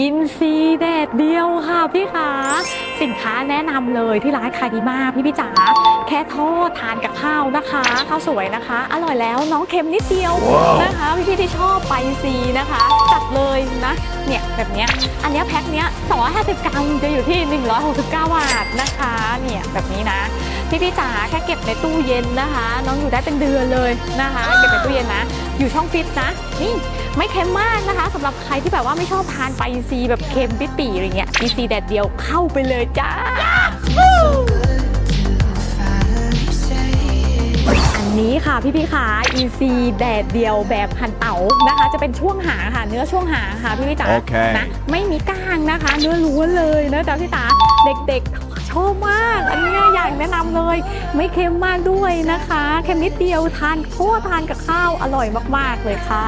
อินซีแดดเดียวค่ะพี่ขาสินค้าแนะนำเลยที่ร้านขายดีมากพี่พี่จ๋าแค่ทอดทานกับข้าวนะคะข้าวสวยนะคะ อร่อยแล้วน้องเค็มนิดเดียวนะคะ พี่พี่ๆที่ชอบไปซีนะคะ จัดเลยนะเนี่ยแบบเนี้ยอันเนี้ยแพ็คเนี้ย250 กรัมจะอยู่ที่ 169 บาทนะคะเนี่ยแบบนี้นะพี่พี่ๆจ๋าแค่เก็บในตู้เย็นนะคะ น้องอยู่ได้เป็นเดือนเลยนะคะ เก็บในตู้เย็นนะ อยู่ช่องฟิตนะนี่ไม่เค็มมากนะคะสำหรับใครที่แบบว่าไม่ชอบทานไปซีแบบเค็มปิดปีอะไรเงี้ยอีซีแดดเดียวเข้าไปเลยจ้าอันนี้ค่ะพี่พี่ๆขาอีซีแดดเดียวแบบหั่นเต๋านะคะ จะเป็นช่วงหางค่ะ เนื้อช่วงหางค่ะพี่พี่ๆจ๋าโอเคนะไม่มีก้างนะคะ เนื้อล้วนเลยนะจ๊ะพี่ตาเด็กๆช อบมาก อันนี้อยากแนะนำเลย ไม่เค็มมากด้วยนะคะ เค็มนิดเดียวทานโคตรทานกับข้าวอร่อยมาก ๆ เลยค่ะ